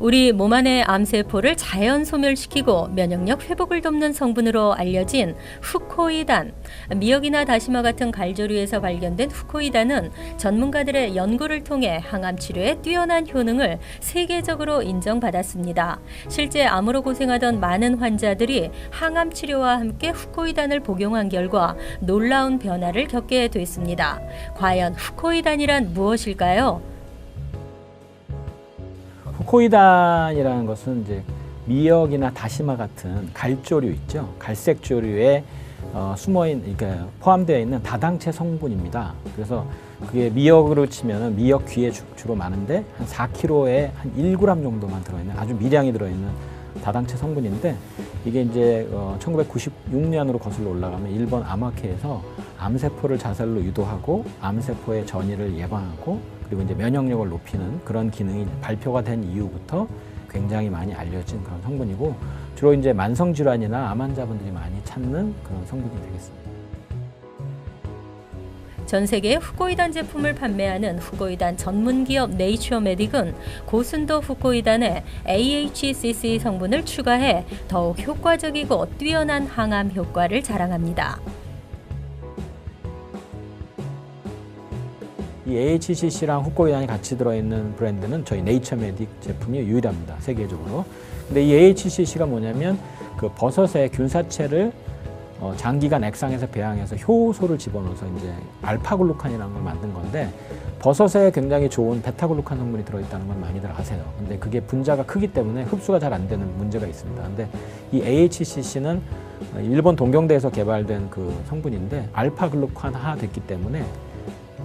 우리 몸 안의 암세포를 자연 소멸시키고 면역력 회복을 돕는 성분으로 알려진 후코이단. 미역이나 다시마 같은 갈조류에서 발견된 후코이단은 전문가들의 연구를 통해 항암 치료에 뛰어난 효능을 세계적으로 인정받았습니다. 실제 암으로 고생하던 많은 환자들이 항암 치료와 함께 후코이단을 복용한 결과 놀라운 변화를 겪게 됐습니다. 과연 후코이단이란 무엇일까요? 후코이단이라는 것은 이제 미역이나 다시마 같은 갈조류 있죠. 갈색 조류에 어, 숨어 있는, 그러니까 포함되어 있는 다당체 성분입니다. 그래서 그게 미역으로 치면은 미역 귀에 주, 주로 많은데 한 4kg에 한 1g 정도만 들어있는 아주 미량이 들어있는 다당체 성분인데 이게 이제 어, 1996년으로 거슬러 올라가면 일본 암학회에서 암세포를 자살로 유도하고 암세포의 전이를 예방하고 그리고 이제 면역력을 높이는 그런 기능이 발표가 된 이후부터 굉장히 많이 알려진 그런 성분이고 주로 이제 만성 질환이나 암 환자분들이 많이 찾는 그런 성분이 되겠습니다. 전 세계 후코이단 제품을 판매하는 후코이단 전문 기업 네이처메딕은 고순도 후코이단에 AHCC 성분을 추가해 더욱 효과적이고 뛰어난 항암 효과를 자랑합니다. 이 AHCC랑 후코이단이 같이 들어있는 브랜드는 저희 네이처메딕 제품이 유일합니다. 세계적으로. 근데 이 AHCC가 뭐냐면 그 버섯의 균사체를 어, 장기간 액상에서 배양해서 효소를 집어넣어서 이제 알파글루칸이라는 걸 만든 건데 버섯에 굉장히 좋은 베타글루칸 성분이 들어있다는 건 많이들 아세요. 근데 그게 분자가 크기 때문에 흡수가 잘 안 되는 문제가 있습니다. 근데 이 AHCC는 일본 동경대에서 개발된 그 성분인데 알파글루칸화 됐기 때문에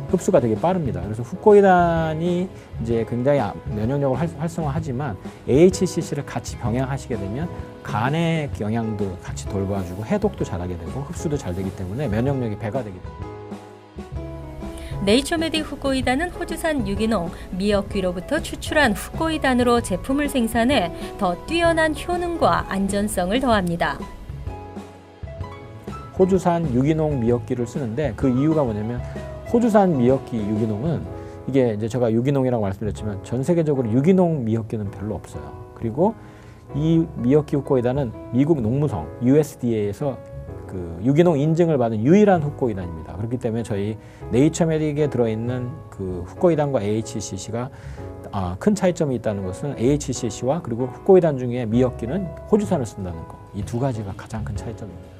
흡수가 되게 빠릅니다. 그래서 후코이단이 이제 굉장히 아- 면역력을 활- 활성화하지만 AHCC를 같이 병행하시게 되면 간의 영양도 같이 돌봐주고 해독도 잘하게 되고 흡수도 잘 되기 때문에 면역력이 배가 되기 때문에 네이처메딕 후코이단은 호주산 유기농 미역귀로부터 추출한 후코이단으로 제품을 생산해 더 뛰어난 효능과 안전성을 더합니다. 호주산 유기농 미역기를 쓰는데 그 이유가 뭐냐면 호주산 미역기 유기농은 이게 이제 제가 유기농이라고 말씀드렸지만 전 세계적으로 유기농 미역기는 별로 없어요. 그리고 이 미역기 후코이단은 미국 농무성 USDA에서 그 유기농 인증을 받은 유일한 후코이단입니다. 그렇기 때문에 저희 네이처메딕에 들어있는 그 후코이단과 AHCC가 아, 큰 차이점이 있다는 것은 AHCC와 그리고 후코이단 중에 미역기는 호주산을 쓴다는 거. 이 두 가지가 가장 큰 차이점입니다.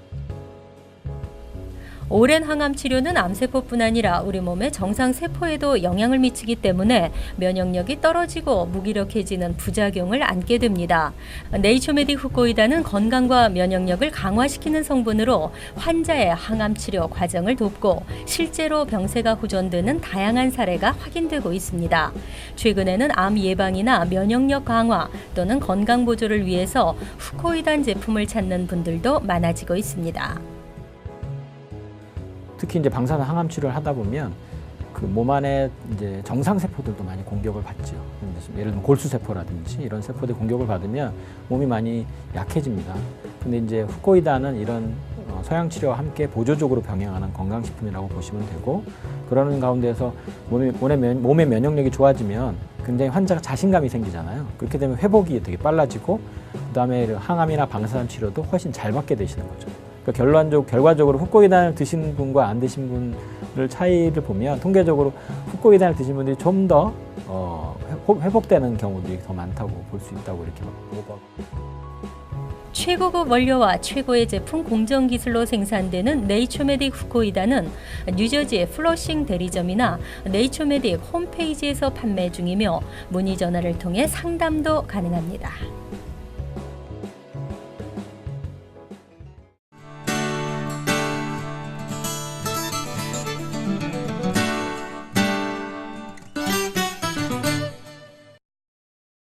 오랜 항암 치료는 암세포뿐 아니라 우리 몸의 정상 세포에도 영향을 미치기 때문에 면역력이 떨어지고 무기력해지는 부작용을 안게 됩니다. 네이처메딕 후코이다는 건강과 면역력을 강화시키는 성분으로 환자의 항암 치료 과정을 돕고 실제로 병세가 호전되는 다양한 사례가 확인되고 있습니다. 최근에는 암 예방이나 면역력 강화 또는 건강 보조를 위해서 후코이단 제품을 찾는 분들도 많아지고 있습니다. 특히 이제 방사능 항암 치료를 하다 보면 그 몸 안에 이제 정상 세포들도 많이 공격을 받죠. 예를 들면 골수 세포라든지 이런 세포들 공격을 받으면 몸이 많이 약해집니다. 근데 이제 후코이다는 이런 어, 서양 치료와 함께 보조적으로 병행하는 건강식품이라고 보시면 되고 그러는 가운데서 몸의, 몸의, 면역력이 좋아지면 굉장히 환자가 자신감이 생기잖아요. 그렇게 되면 회복이 되게 빨라지고 그다음에 항암이나 방사선 치료도 훨씬 잘 받게 되시는 거죠. 그러니까 결론적 결과적으로 후코이단을 드신 분과 안 드신 분을 차이를 보면 통계적으로 후코이단을 드신 분들이 좀 더 어, 회복- 회복되는 경우들이 더 많다고 볼 수 있다고 이렇게 보고 최고급 원료와 최고의 제품 공정 기술로 생산되는 네이처메딕 후코이다는 뉴저지의 플러싱 대리점이나 네이처메딕 홈페이지에서 판매 중이며 문의 전화를 통해 상담도 가능합니다.